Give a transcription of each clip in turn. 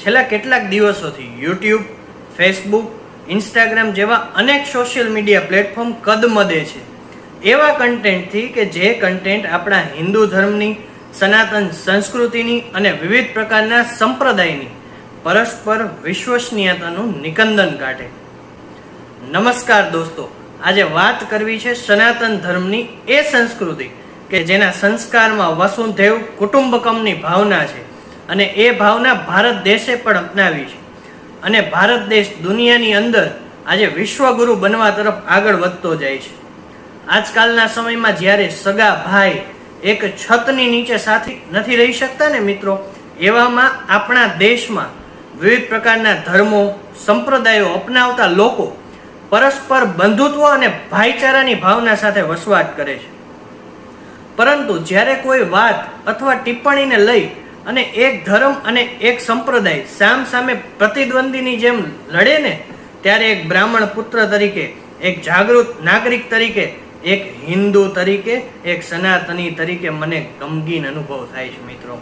છેલ્લા કેટલાક દિવસોથી યુટ્યુબ, ફેસબુક, ઇન્સ્ટાગ્રામ જેવા અનેક સોશિયલ મીડિયા પ્લેટફોર્મ કદમદે છે. એવા કન્ટેન્ટથી કે જે કન્ટેન્ટ આપણા હિન્દુ ધર્મની, સનાતન સંસ્કૃતિની અને વિવિધ પ્રકારના સંપ્રદાયની પરસ્પર વિશ્વસનીયતાનું નિકંદન કાઢે. નમસ્કાર દોસ્તો, આજે વાત કરવી છે સનાતન ધર્મની એ સંસ્કૃતિ કે જેના સંસ્કારમાં વસુધૈવ કુટુંબકમની ભાવના છે. અને એ ભાવના ભારત દેશે પણ અપનાવી છે. અને ભારત દેશ દુનિયાની અંદર આજે વિશ્વગુરુ બનવા તરફ આગળ વધતો જાય છે. આજકાલના સમયમાં જ્યારે સગા ભાઈ એક છતની નીચે સાથે નથી રહી શકતા ને મિત્રો, એવામાં આપણા દેશમાં વિવિધ પ્રકારના ધર્મો, સંપ્રદાયો અપનાવતા લોકો પરસ્પર બંધુત્વ અને ભાઈચારાની ભાવના સાથે વસવાટ કરે છે. પરંતુ જ્યારે કોઈ વાત અથવા ટિપ્પણીને લઈ અને એક ધર્મ અને એક સંપ્રદાય સામ સામે પ્રતિદ્વંદીની જેમ લડે ને, ત્યારે એક બ્રાહ્મણ પુત્ર તરીકે, એક જાગૃત નાગરિક તરીકે, એક હિન્દુ તરીકે, એક સનાતની તરીકે મને ગમગીન અનુભવ થાય છે મિત્રો.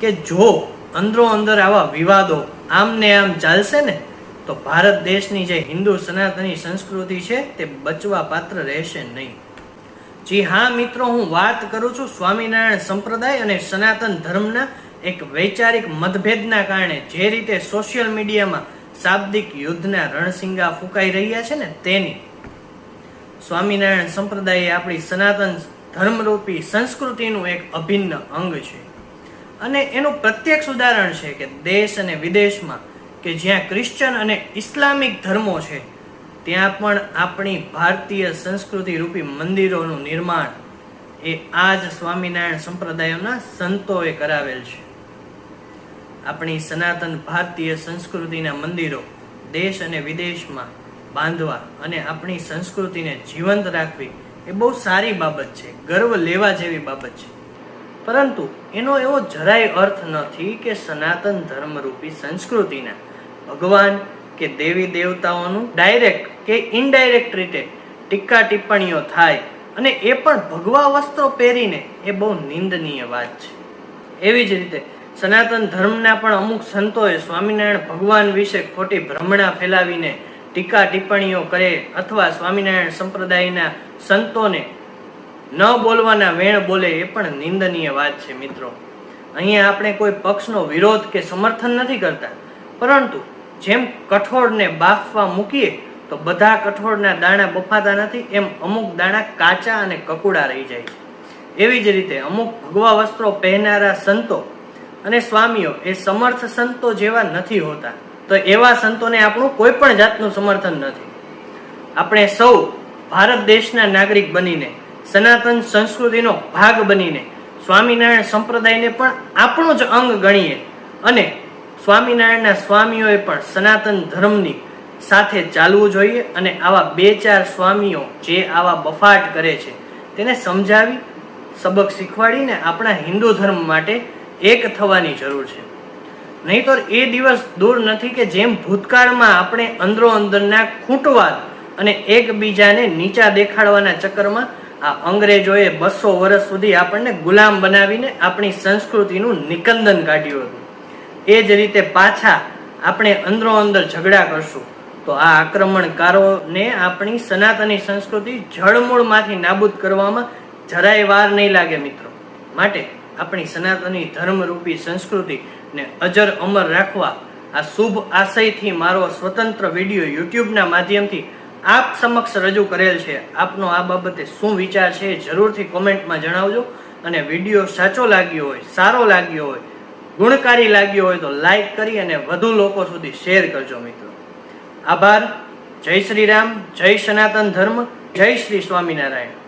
કે જો અંદરો અંદર આવા વિવાદો આમ ને આમ ચાલશે ને, તો ભારત દેશની જે હિન્દુ સનાતની સંસ્કૃતિ છે તે બચવા પાત્ર રહેશે નહીં. જી હા, મિત્રો, હું વાત કરું છું સ્વામિનારાયણ સંપ્રદાય અને સનાતન ધર્મના એક વૈચારિક મતભેદના કારણે. જે રીતે સોશિયલ મીડિયામાં શાબ્દિક યુદ્ધના રણસિંગા ફૂંકાઈ રહ્યા છે ને તેની. સ્વામિનારાયણ સંપ્રદાય આપણી સનાતન ધર્મરૂપી સંસ્કૃતિનું એક અભિન્ન અંગ છે. અને એનું પ્રત્યક્ષ ઉદાહરણ છે કે દેશ અને વિદેશમાં કે જ્યાં ક્રિશ્ચન અને ઇસ્લામિક ધર્મો છે ત્યાં પણ આપણી ભારતીય સંસ્કૃતિ રૂપી મંદિરોનું નિર્માણ એ આ જ સ્વામિનારાયણ સંપ્રદાયોના સંતોએ કરાવેલ છે. આપણી સનાતન ભારતીય સંસ્કૃતિના મંદિરો દેશ અને વિદેશમાં બાંધવા અને આપણી સંસ્કૃતિને જીવંત રાખવી એ બહુ સારી બાબત છે, ગર્વ લેવા જેવી બાબત છે. પરંતુ એનો એવો જરાય અર્થ નથી કે સનાતન ધર્મરૂપી સંસ્કૃતિના ભગવાન કે દેવી દેવતાઓનું ડાયરેક્ટ કે ઇનડાયરેક્ટ રીતે ટીકા ટિપ્પણીઓ થાય અને એ પણ ભગવા વસ્ત્રો પહેરીને એ બહુ નિંદનીય વાત છે. એવી જ રીતે સનાતન ધર્મના પણ અમુક સંતોએ સ્વામિનારાયણ ભગવાન વિશે ખોટી ભ્રમણા ફેલાવીને ટીકા ટિપ્પણીઓ કરે અથવા સ્વામિનારાયણ સંપ્રદાયના સંતોને ન બોલવાના વેણ બોલે એ પણ નિંદનીય વાત છે મિત્રો. અહીંયા આપણે કોઈ પક્ષનો વિરોધ કે સમર્થન નથી કરતા. પરંતુ જેમ કઠોળને બાફવા મૂકીએ, તો બધા કઠોળના દાણા બફાતા નથી, એમ અમુક દાણા કાચા અને કકુડા રહી જાય છે. એવી જ રીતે અમુક ભગવા વસ્ત્રો પહેરનારા સંતો અને સ્વામીઓ એ સમર્થ સંતો જેવા નથી હોતા. તો એવા સંતોને આપણું કોઈ પણ જાતનું સમર્થન નથી. આપણે સૌ ભારત દેશના નાગરિક બનીને, સનાતન સંસ્કૃતિનો ભાગ બનીને, સ્વામિનારાયણ સંપ્રદાયને પણ આપણું જ અંગ ગણીએ અને સ્વામિનારાયણના સ્વામીઓએ પણ સનાતન ધર્મની સાથે ચાલવું જોઈએ અને આવા બે ચાર સ્વામીઓ જે આવા બફાટ કરે છે, તેને સમજાવી, સબક શીખવાડીને આપણા હિન્દુ ધર્મ માટે એક થવાની જરૂર છે. નહીતર એ દિવસ દૂર નથી કે જેમ ભૂતકાળમાં આપણે અંદરો અંદરના ખૂંટવાદ અને એકબીજાને નીચા દેખાડવાના ચક્કરમાં આ અંગ્રેજોએ બસો વર્ષ સુધી આપણને ગુલામ બનાવીને આપણી સંસ્કૃતિનું નિકંદન કાઢ્યું હતું. એ જ રીતે પાછા આપણે અંદરો અંદર ઝઘડા કરશું. તો આ આક્રમણકારોને આપણી સનાતની સંસ્કૃતિ જળમૂળમાંથી નાબૂદ કરવામાં જરાય વાર નહીં લાગે મિત્રો. માટે આપણી સનાતની ધર્મરૂપી સંસ્કૃતિને અજર અમર રાખવા આ શુભ આશયથી મારો સ્વતંત્ર વીડિયો યુટ્યુબના માધ્યમથી આપ સમક્ષ રજૂ કરેલ છે. આપનો આ બાબતે શું વિચાર છે જરૂરથી કોમેન્ટમાં જણાવજો અને વીડિયો સાચો લાગ્યો હોય, સારો લાગ્યો હોય ગુણકારી લાગ્યો હોય તો લાઈક કરી અને વધુ લોકો સુધી શેર કરજો મિત્રો. આભાર. જય શ્રી રામ જય સનાતન ધર્મ, જય શ્રી સ્વામિનારાયણ.